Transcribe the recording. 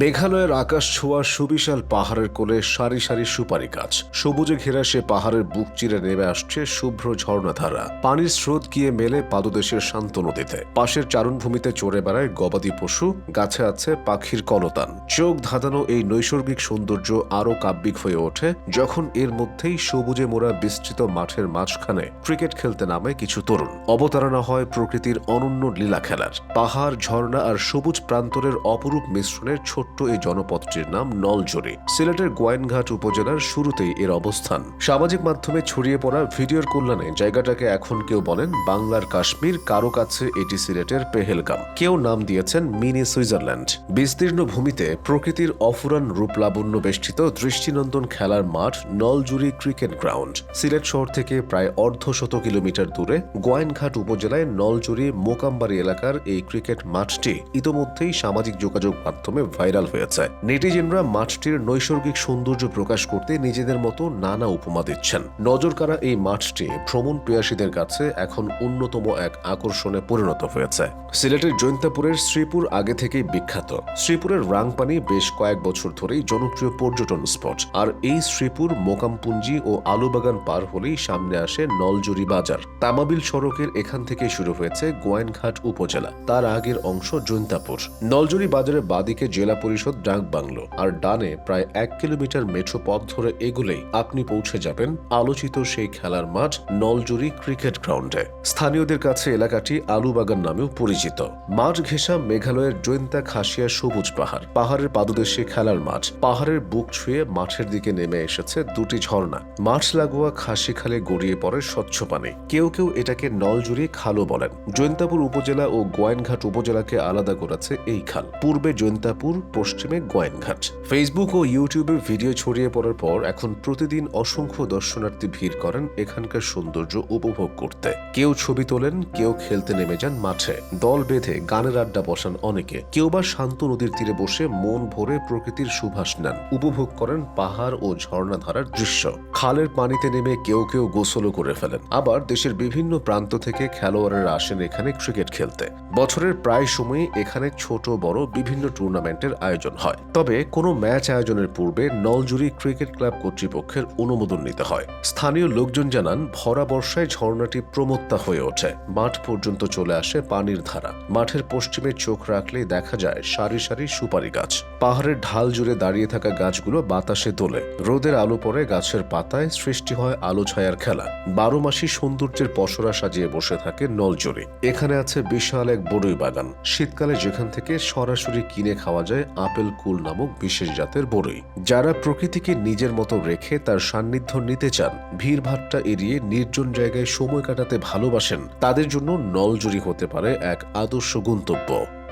মেঘালয়ের আকাশ ছোঁয়া সুবিশাল পাহাড়ের কোলে সারি সারি সুপারি গাছ। সবুজে ঘেরা সে পাহাড়ের বুক চিরে নেমে আসছে শুভ্র ঝর্ণাধারা। পানির স্রোত গিয়ে মেলে পাদদেশের শান্ত নদীতে। পাশের চারণভূমিতে চড়ে বেড়ায় গবাদি পশু, গাছে আছে পাখির কলতান। চোখ ধাঁধানো এই নৈসর্গিক সৌন্দর্য আরও কাব্যিক হয়ে ওঠে যখন এর মধ্যেই সবুজে মোড়া বিস্তৃত মাঠের মাঝখানে ক্রিকেট খেলতে নামে কিছু তরুণ। অবতারণা হয় প্রকৃতির অনন্য লীলা খেলার। পাহাড়, ঝর্ণা আর সবুজ প্রান্তরের অপরূপ মিশ্রণের ছোট্ট এই জনপদটির নাম নলজরি সিলেটের গোয়াইনঘাট উপজেলার শুরুতেই এর অবস্থান। সামাজিক মাধ্যমে ছড়িয়ে পড়া ভিডিওর কল্যাণে জায়গাটাকে এখন কেউ বলেন বাংলার কাশ্মীর, কারও কাছে এটি সিলেটের পেহেলগাম। কেউ নাম দিয়েছেন মিনি সুইজারল্যান্ড। বিস্তীর্ণ ভূমিতে প্রকৃতির অফুরান রূপলাবণ্য বেষ্টিত দৃষ্টিনন্দন খেলার মাঠ নলজুরি ক্রিকেট গ্রাউন্ড। সিলেট শহর থেকে প্রায় অর্ধশত কিলোমিটার দূরে গোয়াইনঘাট উপজেলায় নলজুরি মোকামবাড়ি এলাকার এই ক্রিকেট মাঠটি। ইতোমধ্যেই সামাজিক যোগাযোগ মাধ্যমে ভাইরাল হয়েছে। নেটিজেনরা মাঠটির নৈসর্গিক সৌন্দর্য প্রকাশ করতে নিজেদের মতো নানা উপমা দিচ্ছেন। নজরকাড়া এই মাঠটি ভ্রমণ পিয়াসীদের কাছে এখন অন্যতম এক আকর্ষণে পরিণত হয়েছে। সিলেটের জৈন্তাপুরের শ্রীপুর আগে থেকেই বিখ্যাত। শ্রীপুরের রাংপানি বেশ কয়েক বছর ধরেই জনপ্রিয় পর্যটন স্পট। আর এই শ্রীপুর মোকামপুঞ্জি ও আলুবাগান পার হলেই সামনে আসে নলজুরি বাজার। তামাবিল সড়কের এখান থেকে শুরু হয়েছে গোয়াইনঘাট উপজেলা। তার আগের অংশ জৈন্তাপুর। নলজুরি বাজারের বাদিকে জেলা পরিষদ ডাক বাংলো আর ডানে প্রায় এক কিলোমিটার মেঠো পথ ধরে এগুলেই আপনি পৌঁছে যাবেন আলোচিত সেই খেলার মাঠ নলজুরি ক্রিকেট গ্রাউন্ডে। স্থানীয়দের কাছে এলাকাটি আলুবাগান নামেও পরিচিত। মাঠ ঘেঁষা মেঘালয়ের জৈন্তা খাসিয়া সবুজ পাহাড়। পাহাড়ের পাদদেশে খেলার মাঠ। পাহাড়ের বুক ছুঁয়ে মাঠের দিকে নেমে এসেছে দুটি ঝর্ণা। মাঠ লাগোয়া খাসি খালে গড়িয়ে পড়ে স্বচ্ছ পানি। কেউ কেউ এটাকে নলজুরি খালও বলেন। জৈন্তাপুর উপজেলা ও গোয়াইনঘাট উপজেলাকে আলাদা করেছে এই খাল। পূর্বে জৈন্তাপুর পশ্চিমে গোয়াইনঘাট ফেসবুক ও ইউটিউবে ভিডিও ছড়িয়ে পড়ার পর এখন প্রতিদিন অসংখ্য দর্শনার্থী ভিড় করেন এখানকার সৌন্দর্য উপভোগ করতে। কেউ ছবি তোলেন, কেউ খেলতে নেমে যান মাঠে। দল বেঁধে গানের আড্ডা বসান অনেকে। কেউ বা শান্ত নদীর তীরে বসে মন ভরে প্রকৃতির সুভাষ নেন। উপভোগ করেন পাহাড় ও ঝর্ণাধারার দৃশ্য। খালের পানিতে নেমে কেউ কেউ গোসলও করে ফেলেন। আবার দেশের বিভিন্ন প্রান্ত থেকে খেলোয়াড়েরা আসেন এখানে ক্রিকেট খেলতে। বছরের প্রায় সময়ই এখানে ছোট, বড় বিভিন্ন টুর্নামেন্টের আয়োজন হয়। তবে কোনো ম্যাচ আয়োজনের পূর্বে নলজুরি ক্রিকেট ক্লাব কর্তৃপক্ষের অনুমোদন নিতে হয়। স্থানীয় লোকজন জানান, ভরা বর্ষায় ঝর্ণাটি প্রমত্তা হয়ে ওঠে। মাঠ পর্যন্ত চলে আসে পানির ধারা। মাঠের পশ্চিমে চোখ রাখলেই দেখা যায় সারি সারি সুপারি গাছ। পাহাড়ের ঢাল জুড়ে দাঁড়িয়ে থাকা গাছগুলো বাতাসে তোলে। রোদের আলো পড়ে গাছের পাতায় সৃষ্টি হয় আলো ছায়ার খেলা। বারো মাসি সৌন্দর্যের পসরা সাজিয়ে বসে থাকে নলজুরি। এখানে আছে বিশাল এক বড়ই বাগান। শীতকালে যেখান থেকে সরাসরি কিনে খাওয়া যায় আপেল কুল নামক বিশেষ জাতের বড়ই যারা প্রকৃতিকে নিজের মতো রেখে তার সান্নিধ্য নিতে চান ভিড়ভাট্টা এড়িয়ে নির্জন জায়গায় সময় কাটাতে ভালোবাসেন, তাদের জন্য নলজুরি হতে পারে এক আদর্শ গন্তব্য।